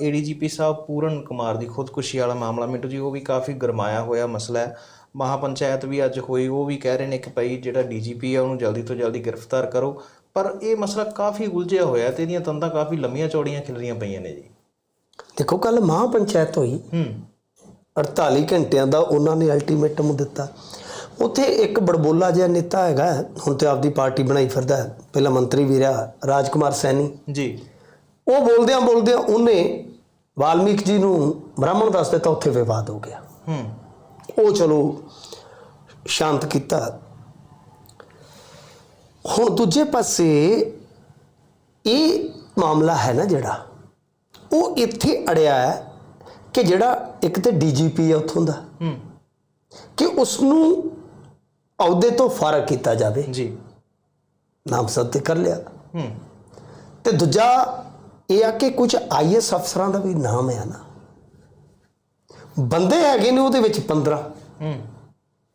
ADGP ਸਾਹਿਬ ਪੂਰਨ ਕੁਮਾਰ ਦੀ ਖੁਦਕੁਸ਼ੀ ਵਾਲਾ ਮਾਮਲਾ ਮਿੰਟੂ ਜੀ ਉਹ ਵੀ ਕਾਫੀ ਗਰਮਾਇਆ ਹੋਇਆ ਮਸਲਾ ਹੈ। ਮਹਾਪੰਚਾਇਤ ਵੀ ਅੱਜ ਹੋਈ ਉਹ ਵੀ ਕਹਿ ਰਹੇ ਨੇ ਕਿ ਭਾਈ ਜਿਹੜਾ ਡੀਜੀਪੀ ਆ ਉਹਨੂੰ ਜਲਦੀ ਤੋਂ ਜਲਦੀ ਗ੍ਰਿਫਤਾਰ ਕਰੋ। ਪਰ ਇਹ ਮਸਲਾ ਕਾਫੀ ਉਲਝਿਆ ਹੋਇਆ ਤੇ ਇਹਦੀਆਂ ਤੰਦਾਂ ਕਾਫੀ ਲੰਮੀਆਂ ਚੌੜੀਆਂ ਖਿਲਰੀਆਂ ਪਈਆਂ ਨੇ ਜੀ। ਦੇਖੋ ਕੱਲ ਮਹਾਪੰਚਾਇਤ ਹੋਈ। ਹੂੰ। 48 ਘੰਟਿਆਂ ਦਾ ਉਹਨਾਂ ਨੇ ਅਲਟੀਮੇਟਮ ਦਿੱਤਾ। ਉੱਥੇ ਇੱਕ ਬੜਬੋਲਾ ਜਿਹਾ ਨੇਤਾ ਹੈਗਾ ਹੁਣ ਤੇ ਆਪਦੀ ਪਾਰਟੀ ਬਣਾਈ ਫਿਰਦਾ ਹੈ। ਪਹਿਲਾਂ ਮੰਤਰੀ ਵੀ ਰਿਹਾ ਰਾਜਕੁਮਾਰ ਸੈਣੀ। ਜੀ। ਉਹ ਬੋਲਦਿਆਂ ਬੋਲਦਿਆਂ ਉਹਨੇ ਵਾਲਮੀਕ ਜੀ ਨੂੰ ਬ੍ਰਾਹਮਣ ਦੱਸ ਦਿੱਤਾ ਉੱਥੇ ਵਿਵਾਦ ਹੋ ਗਿਆ। ਹੂੰ। ਉਹ ਚਲੋ ਸ਼ਾਂਤ ਕੀਤਾ। ਹੁਣ ਦੂਜੇ ਪਾਸੇ ਇਹ ਮਾਮਲਾ ਹੈ ਨਾ ਜਿਹੜਾ ਉਹ ਇੱਥੇ ਅੜਿਆ ਹੈ ਕਿ ਜਿਹੜਾ ਇੱਕ ਤੇ ਡੀਜੀਪੀ ਹੈ ਉੱਥੋਂ ਦਾ ਹੂੰ। ਕਿ ਉਸ ਨੂੰ ਅਹੁਦੇ ਤੋਂ ਫਾਰਗ ਕੀਤਾ ਜਾਵੇ। ਜੀ। ਨਾਮਜ਼ਦ ਤੇ ਕਰ ਲਿਆ। ਹੂੰ। ਤੇ ਦੂਜਾ ਇਹ ਆ ਕਿ ਕੁਝ ਆਈਐਸ ਅਫਸਰਾਂ ਦਾ ਵੀ ਨਾਮ ਹੈ ਨਾ। ਬੰਦੇ ਹੈਗੇ ਨੇ ਉਹਦੇ ਵਿੱਚ 15 ਹੂੰ।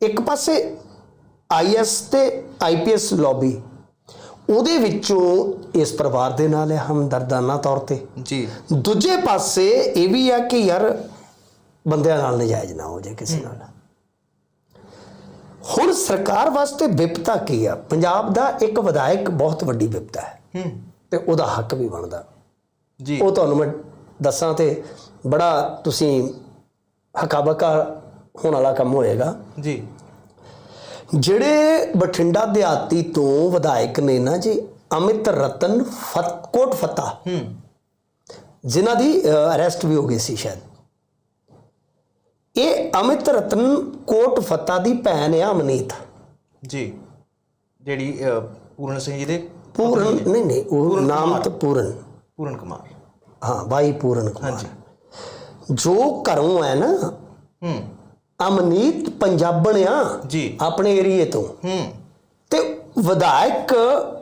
ਇੱਕ ਪਾਸੇ ਆਈਐਸ ਤੇ ਆਈਪੀਐਸ ਲੌਬੀ। ਉਹਦੇ ਵਿੱਚੋਂ ਇਸ ਪਰਿਵਾਰ ਦੇ ਨਾਲ ਹੈ ਹਮਦਰਦਾਨਾ ਤੌਰ ਤੇ। ਜੀ। ਦੂਜੇ ਪਾਸੇ ਇਹ ਵੀ ਆ ਕਿ ਯਾਰ ਬੰਦਿਆਂ ਨਾਲ ਨਜਾਇਜ਼ ਨਾ ਹੋ ਜਾਏ ਕਿਸੇ ਨਾਲ। ਹੁਣ ਸਰਕਾਰ ਵਾਸਤੇ ਵਿਪਤਾ ਕੀ ਆ? ਪੰਜਾਬ ਦਾ ਇੱਕ ਵਿਧਾਇਕ ਬਹੁਤ ਵੱਡੀ ਵਿਪਤਾ ਹੈ। ਹੂੰ। ਤੇ ਉਹਦਾ ਹੱਕ ਵੀ ਬਣਦਾ। ਜੀ। ਉਹ ਤੁਹਾਨੂੰ ਮੈਂ ਦੱਸਾਂ ਤੇ ਬੜਾ ਤੁਸੀਂ ਹਕਾਬਕਾ ਹੋਣ ਵਾਲਾ ਕੰਮ ਹੋਏਗਾ। ਜੀ। ਜਿਹੜੇ ਬਠਿੰਡਾ ਦਿਹਾਤੀ ਤੋਂ ਵਿਧਾਇਕ ਨੇ ਨਾ ਜੀ ਅਮਿਤ ਰਤਨ ਫਤਕੋਟ ਫਤਾ। ਹੂੰ। ਜਿਨ੍ਹਾਂ ਦੀ ਅਰੈਸਟ ਵੀ ਹੋ ਗਈ ਸੀ ਸ਼ਾਇਦ। ਇਹ ਅਮਿਤ ਰਤਨ ਕੋਟ ਫਤਾ ਦੀ ਭੈਣ ਹੈ ਅਮਨੀਤ। ਜੀ। ਜਿਹੜੀ ਪੂਰਨ ਸਿੰਘ ਜੀ ਦੇ ਪੂਰਨ ਨਹੀਂ ਨਹੀਂ ਉਹ ਨਾਮ ਤਾਂ ਪੂਰਨ। ਪੂਰਨ ਕੁਮਾਰ। ਹਾਂ ਬਾਈ ਪੂਰਨ ਕੁਮਾਰ। ਜੋ ਘਰੋਂ ਹੈ ਨਾ ਹੂੰ। ਅਮਨੀਤ ਪੰਜਾਬਣ ਆ ਜੀ। ਆਪਣੇ ਏਰੀਏ ਤੋਂ। ਹੂੰ। ਤੇ ਵਿਧਾਇਕ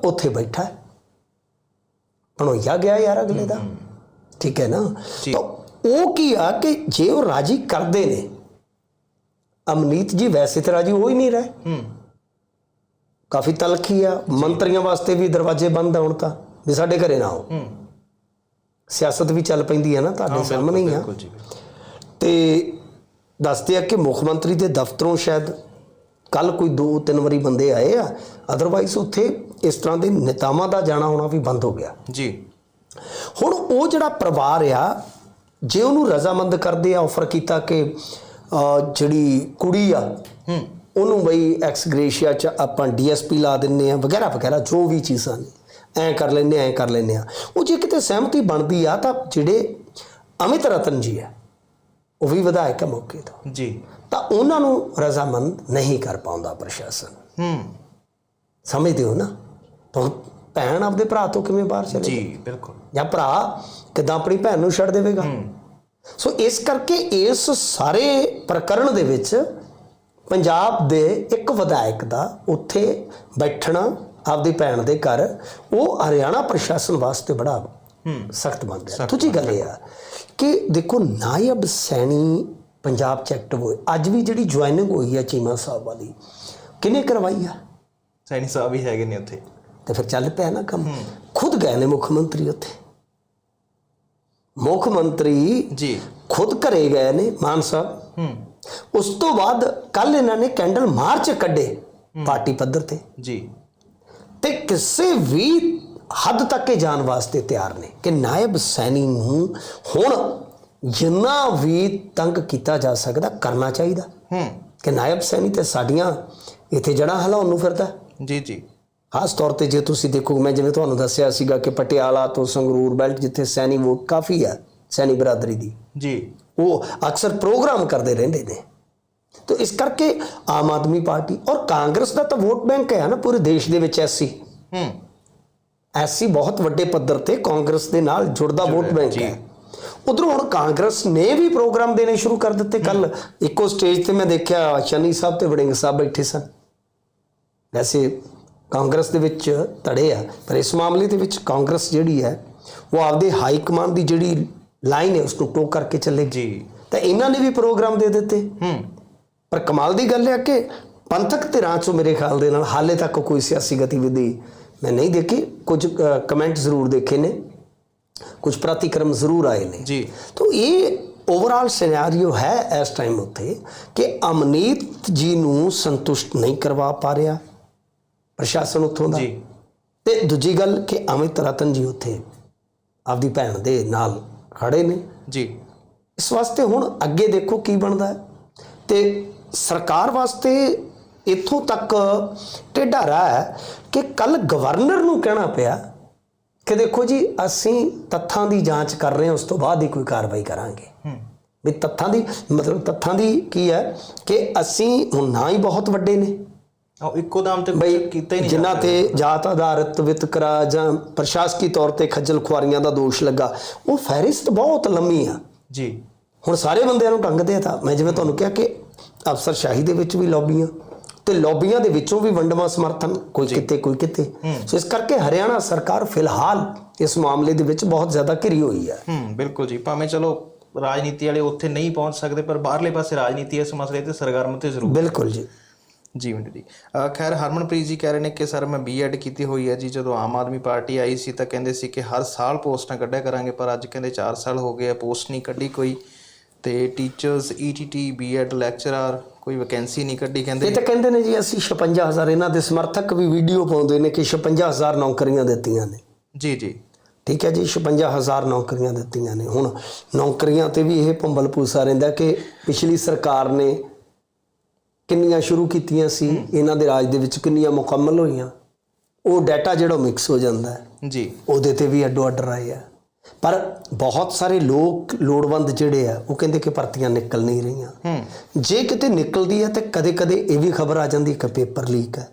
ਉੱਥੇ ਬੈਠਾ ਹੈ। ਬਣੋਇਆ ਗਿਆ ਯਾਰ ਅਗਲੇ ਦਾ। ਠੀਕ ਹੈ ਨਾ। ਤਾਂ ਉਹ ਕੀ ਆ ਕਿ ਜੇ ਉਹ ਰਾਜੀ ਕਰਦੇ ਨੇ ਅਮਨੀਤ ਜੀ ਵੈਸੇ ਤਾਂ ਰਾਜੀ ਹੋ ਹੀ ਨਹੀਂ ਰਹੇ। ਹੂੰ। ਕਾਫੀ ਤਲਖੀ ਆ। ਮੰਤਰੀਆਂ ਵਾਸਤੇ ਵੀ ਦਰਵਾਜ਼ੇ ਬੰਦ ਆ ਹੁਣ ਤਾਂ ਵੀ ਸਾਡੇ ਘਰੇ ਨਾ ਆਓ। ਹੂੰ। ਸਿਆਸਤ ਵੀ ਚੱਲ ਪੈਂਦੀ ਹੈ ਨਾ ਤੁਹਾਡੇ ਸਾਹਮਣੇ ਹੀ ਆ। ਬਿਲਕੁਲ ਜੀ ਤੇ ਦੱਸਦੇ ਆ ਕਿ ਮੁੱਖ ਮੰਤਰੀ ਦੇ ਦਫ਼ਤਰੋਂ ਸ਼ਾਇਦ ਕੱਲ ਕੋਈ ਦੋ ਤਿੰਨ ਵਾਰੀ ਬੰਦੇ ਆਏ ਆ ਅਦਰਵਾਈਜ਼ ਉੱਥੇ ਇਸ ਤਰ੍ਹਾਂ ਦੇ ਨੇਤਾਵਾਂ ਦਾ ਜਾਣਾ ਆਉਣਾ ਵੀ ਬੰਦ ਹੋ ਗਿਆ। ਜੀ। ਹੁਣ ਉਹ ਜਿਹੜਾ ਪਰਿਵਾਰ ਆ ਜੇ ਉਹਨੂੰ ਰਜ਼ਾਮੰਦ ਕਰਦੇ ਆ ਆਫਰ ਕੀਤਾ ਕਿ ਜਿਹੜੀ ਕੁੜੀ ਆ ਹੂੰ। ਉਹਨੂੰ ਬਈ ਐਕਸ ਗ੍ਰੇਸ਼ੀਆ ਚ ਆਪਾਂ ਡੀਐਸਪੀ ਲਾ ਦਿੰਨੇ ਆ ਵਗੈਰਾ ਵਗੈਰਾ ਜੋ ਵੀ ਚੀਜ਼ਾਂ ਨੇ। ਐ ਕਰ ਲੈਨੇ ਐ ਕਰ ਲੈਨੇ ਆ। ਉਹ ਜੇ ਕਿਤੇ ਸਹਿਮਤੀ ਬਣਦੀ ਆ ਤਾਂ ਜਿਹੜੇ ਅਮਿਤ ਰਤਨ ਜੀ ਆ ਉਹ ਵੀ ਵਿਧਾਇਕ ਮੌਕੇ ਤੋਂ। ਜੀ। ਤਾਂ ਉਹਨਾਂ ਨੂੰ ਰਜ਼ਾਮੰਦ ਨਹੀਂ ਕਰ ਪਾਉਂਦਾ ਪ੍ਰਸ਼ਾਸਨ। ਹੂੰ। ਸਮਝਦੇ ਹੋ ਨਾ? ਤਾਂ ਭੈਣ ਆਪਦੇ ਭਰਾ ਤੋਂ ਕਿਵੇਂ ਬਾਹਰ ਚਲੇ ਜੀ ਬਿਲਕੁਲ। ਜਾਂ ਭਰਾ ਕਿਦਾਂ ਆਪਣੀ ਭੈਣ ਨੂੰ ਛੱਡ ਦੇਵੇਗਾ? ਸੋ ਇਸ ਕਰਕੇ ਇਸ ਸਾਰੇ ਪ੍ਰਕਰਣ ਦੇ ਵਿੱਚ ਪੰਜਾਬ ਦੇ ਇੱਕ ਵਿਧਾਇਕ ਦਾ ਉੱਥੇ ਬੈਠਣਾ ਆਪਦੀ ਭੈਣ ਦੇ ਘਰ ਉਹ ਹਰਿਆਣਾ ਪ੍ਰਸ਼ਾਸਨ ਵਾਸਤੇ ਬੜਾ ਸਖਤ ਗਿਆ ਦੂਜੀ ਗੱਲ ਇਹ ਆ ਕਿ ਦੇਖੋ ਨਾਇਬ ਸੈਣੀ ਪੰਜਾਬ ਚ ਐਕਟਿਵ ਹੋਏ। ਅੱਜ ਵੀ ਜਿਹੜੀ ਜੁਆਇਨਿੰਗ ਹੋਈ ਆ ਚੀਮਾ ਸਾਹਿਬ ਵਾਲੀ ਕਿਹਨੇ ਕਰਵਾਈ ਆ? ਸੈਣੀ ਸਾਹਿਬ ਵੀ ਹੈਗੇ ਨੇ ਉੱਥੇ। ਤੇ ਫਿਰ ਚੱਲ ਪਿਆ ਨਾ ਕੰਮ। ਖੁਦ ਗਏ ਨੇ ਮੁੱਖ ਮੰਤਰੀ ਉੱਥੇ। ਮੁੱਖ ਮੰਤਰੀ ਜੀ। ਖੁਦ ਘਰੇ ਗਏ ਨੇ ਮਾਨ ਸਾਹਿਬ। ਹੂੰ। ਉਸ ਤੋਂ ਬਾਅਦ ਕੱਲ ਇਹਨਾਂ ਨੇ ਕੈਂਡਲ ਮਾਰਚ ਕੱਢੇ ਪਾਰਟੀ ਪੱਧਰ ਤੇ। ਜੀ। ਤੇ ਕਿਸੇ ਵੀ ਹੱਦ ਤੱਕ ਇਹ ਜਾਣ ਵਾਸਤੇ ਤਿਆਰ ਨੇ ਕਿ ਨਾਇਬ ਸੈਣੀ ਨੂੰ ਹੁਣ ਜਿੰਨਾ ਵੀ ਤੰਗ ਕੀਤਾ ਜਾ ਸਕਦਾ ਕਰਨਾ ਚਾਹੀਦਾ। ਹੂੰ। ਕਿ ਨਾਇਬ ਸੈਣੀ ਤੇ ਸਾਡੀਆਂ ਇੱਥੇ ਜੜਾਂ ਹਲਾਉਣ ਨੂੰ ਫਿਰਦਾ। ਜੀ ਜੀ। ਖਾਸ ਤੌਰ ਤੇ ਜੇ ਤੁਸੀਂ ਦੇਖੋ ਮੈਂ ਜਿਵੇਂ ਤੁਹਾਨੂੰ ਦੱਸਿਆ ਸੀਗਾ ਕਿ ਪਟਿਆਲਾ ਤੋਂ ਸੰਗਰੂਰ ਬੈਲਟ ਜਿੱਥੇ ਸੈਣੀ ਵੋਟ ਕਾਫੀ ਆ ਸੈਣੀ ਬਰਾਦਰੀ ਦੀ ਜੀ। ਉਹ ਅਕਸਰ ਪ੍ਰੋਗਰਾਮ ਕਰਦੇ ਰਹਿੰਦੇ ਨੇ। ਤਾਂ ਇਸ ਕਰਕੇ ਆਮ ਆਦਮੀ ਪਾਰਟੀ ਔਰ ਕਾਂਗਰਸ ਦਾ ਤਾਂ ਵੋਟ ਬੈਂਕ ਹੈ ਨਾ ਪੂਰੇ ਦੇਸ਼ ਦੇ ਵਿੱਚ ਐਸੀ ਹੂੰ। ਐਸੀ ਬਹੁਤ ਵੱਡੇ ਪੱਧਰ ਤੇ ਕਾਂਗਰਸ ਦੇ ਨਾਲ ਜੁੜਦਾ ਵੋਟ ਬੈਂਕ ਹੈ। ਉਧਰੋਂ ਹੁਣ ਕਾਂਗਰਸ ਨੇ ਵੀ ਪ੍ਰੋਗਰਾਮ ਦੇਣੇ ਸ਼ੁਰੂ ਕਰ ਦਿੱਤੇ ਕੱਲ ਇੱਕੋ ਸਟੇਜ ਤੇ ਮੈਂ ਦੇਖਿਆ ਚੰਨੀ ਸਾਹਿਬ ਤੇ ਵੜਿੰਗ ਸਾਹਿਬ ਬੈਠੇ ਸਨ। ਵੈਸੇ ਕਾਂਗਰਸ ਦੇ ਵਿੱਚ ਧੜੇ ਆ ਪਰ ਇਸ ਮਾਮਲੇ ਦੇ ਵਿੱਚ ਕਾਂਗਰਸ ਜਿਹੜੀ ਹੈ ਉਹ ਆਪਦੇ ਹਾਈ ਕਮਾਂਡ ਦੀ ਜਿਹੜੀ ਲਾਈਨ ਹੈ ਉਸ ਨੂੰ ਟੋਕ ਕਰਕੇ ਚੱਲੇਗੀ ਜੀ। ਤਾਂ ਇਹਨਾਂ ਨੇ ਵੀ ਪ੍ਰੋਗਰਾਮ ਦੇ ਦਿੱਤੇ। ਹੂੰ। ਪਰ ਕਮਾਲ ਦੀ ਗੱਲ ਹੈ ਕਿ ਪੰਥਕ ਧਿਰਾਂ ਚੋਂ ਮੇਰੇ ਖਿਆਲ ਦੇ ਨਾਲ ਹਾਲੇ ਤੱਕ ਕੋਈ ਸਿਆਸੀ ਗਤੀਵਿਧੀ ਮੈਂ ਨਹੀਂ ਦੇਖੀ। ਕੁਝ ਕਮੈਂਟ ਜ਼ਰੂਰ ਦੇਖੇ ਨੇ। ਕੁਝ ਪ੍ਰਤੀਕਰਮ ਜ਼ਰੂਰ ਆਏ ਨੇ। ਜੀ। ਤੋ ਇਹ ਓਵਰਆਲ ਸਿਨੈਰੀਓ ਹੈ ਇਸ ਟਾਈਮ ਉੱਤੇ ਕਿ ਅਮਨੀਤ ਜੀ ਨੂੰ ਸੰਤੁਸ਼ਟ ਨਹੀਂ ਕਰਵਾ ਪਾ ਰਿਹਾ ਪ੍ਰਸ਼ਾਸਨ ਉੱਥੋਂ ਦਾ। ਜੀ। ਤੇ ਦੂਜੀ ਗੱਲ ਕਿ ਅਮਿਤ ਰਤਨ ਜੀ ਉੱਥੇ ਆਪਦੀ ਭੈਣ ਦੇ ਨਾਲ ਖੜੇ ਨੇ। ਜੀ। ਇਸ ਵਾਸਤੇ ਹੁਣ ਅੱਗੇ ਦੇਖੋ ਕੀ ਬਣਦਾ ਤੇ ਸਰਕਾਰ ਵਾਸਤੇ ਇੱਥੋਂ ਤੱਕ ਟੇਢਾ ਰਾਹ ਹੈ ਕਿ ਕੱਲ ਗਵਰਨਰ ਨੂੰ ਕਹਿਣਾ ਪਿਆ ਕਿ ਦੇਖੋ ਜੀ ਅਸੀਂ ਤੱਥਾਂ ਦੀ ਜਾਂਚ ਕਰ ਰਹੇ ਹਾਂ ਉਸ ਤੋਂ ਬਾਅਦ ਹੀ ਕੋਈ ਕਾਰਵਾਈ ਕਰਾਂਗੇ। ਵੀ ਤੱਥਾਂ ਦੀ ਮਤਲਬ ਤੱਥਾਂ ਦੀ ਕੀ ਹੈ ਕਿ ਅਸੀਂ ਹੁਣ ਨਾ ਹੀ ਬਹੁਤ ਵੱਡੇ ਨੇ। ਉਹ ਇੱਕੋ ਦਮ ਤੇ ਬਈ ਕੀਤਾ ਹੀ ਨਹੀਂ ਜਿਨ੍ਹਾਂ ਤੇ ਜਾਤ ਆਧਾਰਿਤ ਵਿਤਕਰਾ ਜਾਂ ਪ੍ਰਸ਼ਾਸਕੀ ਤੌਰ ਤੇ ਖੱਜਲ ਖੁਆਰੀਆਂ ਦਾ ਦੋਸ਼ ਲੱਗਾ ਉਹ ਫਹਿਰਿਸਤ ਬਹੁਤ ਲੰਮੀ ਆ। ਜੀ। ਹੁਣ ਸਾਰੇ ਬੰਦਿਆਂ ਨੂੰ ਢੰਗ ਦੇ ਤਾਂ ਮੈਂ ਜਿਵੇਂ ਤੁਹਾਨੂੰ ਕਿਹਾ ਕਿ ਅਫਸਰਸ਼ਾਹੀ ਦੇ ਵਿੱਚ ਵੀ ਲੌਬੀਆਂ ਤੇ ਲੌਬੀਆਂ ਦੇ ਵਿੱਚੋਂ ਵੀ ਵੰਡਵਾਂ ਸਮਰਥਨ ਕੋਈ ਕਿਤੇ ਕੋਈ ਕਿਤੇ। ਸੋ ਇਸ ਕਰਕੇ ਹਰਿਆਣਾ ਸਰਕਾਰ ਫਿਲਹਾਲ ਇਸ ਮਾਮਲੇ ਦੇ ਵਿੱਚ ਬਹੁਤ ਜ਼ਿਆਦਾ ਘਿਰੀ ਹੋਈ ਹੈ। ਹੂੰ ਬਿਲਕੁਲ ਜੀ। ਭਾਵੇਂ ਚਲੋ ਰਾਜਨੀਤੀ ਵਾਲੇ ਉੱਥੇ ਨਹੀਂ ਪਹੁੰਚ ਸਕਦੇ ਪਰ ਬਾਹਰਲੇ ਪਾਸੇ ਰਾਜਨੀਤੀ ਇਸ ਮਸਲੇ ਤੇ ਸਰਗਰਮ ਤੇ ਜ਼ਰੂਰ ਬਿਲਕੁਲ ਜੀ। ਜੀ ਮਿੰਟ ਜੀ। ਖੈਰ ਹਰਮਨਪ੍ਰੀਤ ਜੀ ਕਹਿ ਰਹੇ ਨੇ ਕਿ ਸਰ ਮੈਂ ਬੀਐਡ ਕੀਤੀ ਹੋਈ ਹੈ ਜੀ। ਜਦੋਂ ਆਮ ਆਦਮੀ ਪਾਰਟੀ ਆਈ ਸੀ ਤਾਂ ਕਹਿੰਦੇ ਸੀ ਕਿ ਹਰ ਸਾਲ ਪੋਸਟਾਂ ਕੱਢਿਆ ਕਰਾਂਗੇ ਪਰ ਅੱਜ ਕਹਿੰਦੇ 4 ਸਾਲ ਹੋ ਗਏ ਆ ਪੋਸਟ ਨਹੀਂ ਕੱਢੀ ਕੋਈ। ਤੇ ਟੀਚਰਸ ਈਟੀਟੀ ਬੀਐਡ ਲੈਕਚਰਰ ਕੋਈ ਵੈਕੈਂਸੀ ਨਹੀਂ ਕੱਢੀ ਕਹਿੰਦੇ। ਇਹ ਤਾਂ ਕਹਿੰਦੇ ਨੇ ਜੀ ਅਸੀਂ 56000 ਇਹਨਾਂ ਦੇ ਸਮਰਥਕ ਵੀ ਵੀਡੀਓ ਪਾਉਂਦੇ ਨੇ ਕਿ 56000 ਨੌਕਰੀਆਂ ਦਿੱਤੀਆਂ ਨੇ। ਜੀ ਜੀ। ਠੀਕ ਹੈ ਜੀ 56000 ਨੌਕਰੀਆਂ ਦਿੱਤੀਆਂ ਨੇ। ਹੁਣ ਨੌਕਰੀਆਂ ਤੇ ਵੀ ਇਹ ਭੰਬਲ ਪੂਸਾ ਰਹਿੰਦਾ ਕਿ ਪਿਛਲੀ ਸਰਕਾਰ ਨੇ ਕਿੰਨੀਆਂ ਸ਼ੁਰੂ ਕੀਤੀਆਂ ਸੀ ਇਹਨਾਂ ਦੇ ਰਾਜ ਦੇ ਵਿੱਚ ਕਿੰਨੀਆਂ ਮੁਕੰਮਲ ਹੋਈਆਂ। ਉਹ ਡਾਟਾ ਜਿਹੜਾ ਮਿਕਸ ਹੋ ਜਾਂਦਾ ਹੈ। ਜੀ। ਉਹਦੇ ਤੇ ਵੀ ਅੱਡੋ ਅੱਡ ਰਾਏ ਆ ਪਰ ਬਹੁਤ ਸਾਰੇ ਲੋਕ ਲੋੜਵੰਦ ਜਿਹੜੇ ਆ ਉਹ ਕਹਿੰਦੇ ਕਿ ਭਰਤੀਆਂ ਨਿਕਲ ਨਹੀਂ ਰਹੀਆਂ। ਹੂੰ। ਜੇ ਕਿਤੇ ਨਿਕਲਦੀ ਹੈ ਤੇ ਕਦੇ-ਕਦੇ ਇਹ ਵੀ ਖਬਰ ਆ ਜਾਂਦੀ ਕਿ ਪੇਪਰ ਲੀਕ ਹੈ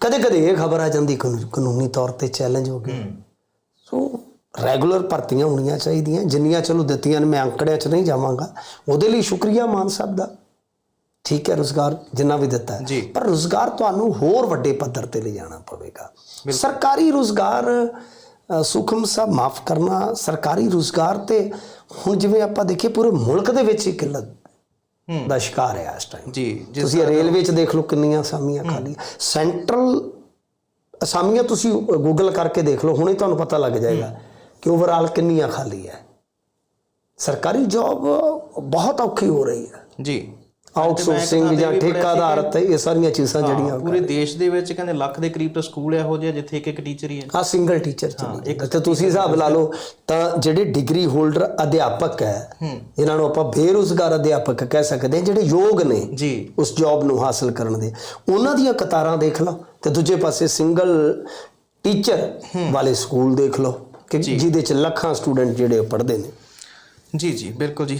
ਕਦੇ-ਕਦੇ ਇਹ ਖਬਰ ਆ ਜਾਂਦੀ ਕਾਨੂੰਨ- ਤੌਰ ਤੇ ਚੈਲੰਜ ਹੋ ਗਿਆ ਸੋ ਰੈਗੂਲਰ ਭਰਤੀਆਂ ਹੋਣੀਆਂ ਚਾਹੀਦੀਆਂ। ਜਿੰਨੀਆਂ ਚਲੋ ਦਿੱਤੀਆਂ ਨੇ ਮੈਂ ਅੰਕੜਿਆਂ 'ਚ ਨਹੀਂ ਜਾਵਾਂਗਾ। ਉਹਦੇ ਲਈ ਸ਼ੁਕਰੀਆ ਮਾਨ ਸਾਹਿਬ ਦਾ। ਠੀਕ ਹੈ ਰੁਜ਼ਗਾਰ ਜਿੰਨਾ ਵੀ ਦਿੱਤਾ। ਹੈ ਪਰ ਰੁਜ਼ਗਾਰ ਤੁਹਾਨੂੰ ਹੋਰ ਵੱਡੇ ਪੱਧਰ ਤੇ ਲਿਜਾਣਾ ਪਵੇਗਾ। ਸਰਕਾਰੀ ਰੁਜ਼ਗਾਰ ਸੁਖਮ ਸਾਹਿਬ ਮਾਫ ਕਰਨਾ ਸਰਕਾਰੀ ਰੁਜ਼ਗਾਰ ਤੇ ਹੁਣ ਜਿਵੇਂ ਆਪਾਂ ਦੇਖੀਏ ਪੂਰੇ ਮੁਲਕ ਦੇ ਵਿੱਚ ਹੀ। ਕਿੱਲਤ ਦਾ ਸ਼ਿਕਾਰ ਹੈ ਇਸ ਟਾਈਮ ਜੀ ਤੁਸੀਂ ਰੇਲਵੇ 'ਚ ਦੇਖ ਲਓ ਕਿੰਨੀਆਂ ਅਸਾਮੀਆਂ ਖਾਲੀ। ਸੈਂਟਰਲ ਅਸਾਮੀਆਂ ਤੁਸੀਂ ਗੂਗਲ ਕਰਕੇ ਦੇਖ ਲਓ ਹੁਣੇ ਤੁਹਾਨੂੰ ਪਤਾ ਲੱਗ ਜਾਏਗਾ ਕਿ ਓਵਰਆਲ ਕਿੰਨੀਆਂ ਖਾਲੀ ਹੈ। ਸਰਕਾਰੀ ਜੌਬ ਬਹੁਤ ਔਖੀ ਹੋ ਰਹੀ ਹੈ। ਜੀ। ਆਊਟਸੋਰਸਿੰਗ ਜਾਂ ਠੇਕਾ ਆਧਾਰਿਤ ਇਹ ਸਾਰੀਆਂ ਚੀਜ਼ਾਂ ਜਿਹੜੀਆਂ ਪੂਰੇ ਦੇਸ਼ ਦੇ ਵਿੱਚ ਕਹਿੰਦੇ ਲੱਖ ਦੇ ਕਰੀਬ ਤਾਂ ਸਕੂਲ ਇਹੋ ਜਿਹੇ ਜਿੱਥੇ ਇੱਕ ਇੱਕ ਟੀਚਰ ਹੀ ਹੈ। ਆ ਸਿੰਗਲ ਟੀਚਰ ਚੱਲੀ ਤੇ ਤੁਸੀਂ ਹਿਸਾਬ ਲਾ ਲਓ ਤਾਂ ਜਿਹੜੇ ਡਿਗਰੀ ਹੋਲਡਰ ਅਧਿਆਪਕ ਹੈ ਇਹਨਾਂ ਨੂੰ ਆਪਾਂ ਬੇਰੁਜ਼ਗਾਰ ਅਧਿਆਪਕ ਕਹਿ ਸਕਦੇ ਹਾਂ ਜਿਹੜੇ ਯੋਗ ਨੇ ਜੀ। ਉਸ ਜੌਬ ਨੂੰ ਹਾਸਲ ਕਰਨ ਦੇ। ਉਹਨਾਂ ਦੀਆਂ ਕਤਾਰਾਂ ਦੇਖ ਲਓ ਤੇ ਦੂਜੇ ਪਾਸੇ ਸਿੰਗਲ ਟੀਚਰ ਵਾਲੇ ਸਕੂਲ ਦੇਖ ਲਓ ਕਿ ਜਿਹਦੇ ਚ ਲੱਖਾਂ ਸਟੂਡੈਂਟ ਜਿਹੜੇ ਪੜ੍ਹਦੇ ਨੇ। ਜੀ ਜੀ ਬਿਲਕੁਲ ਜੀ।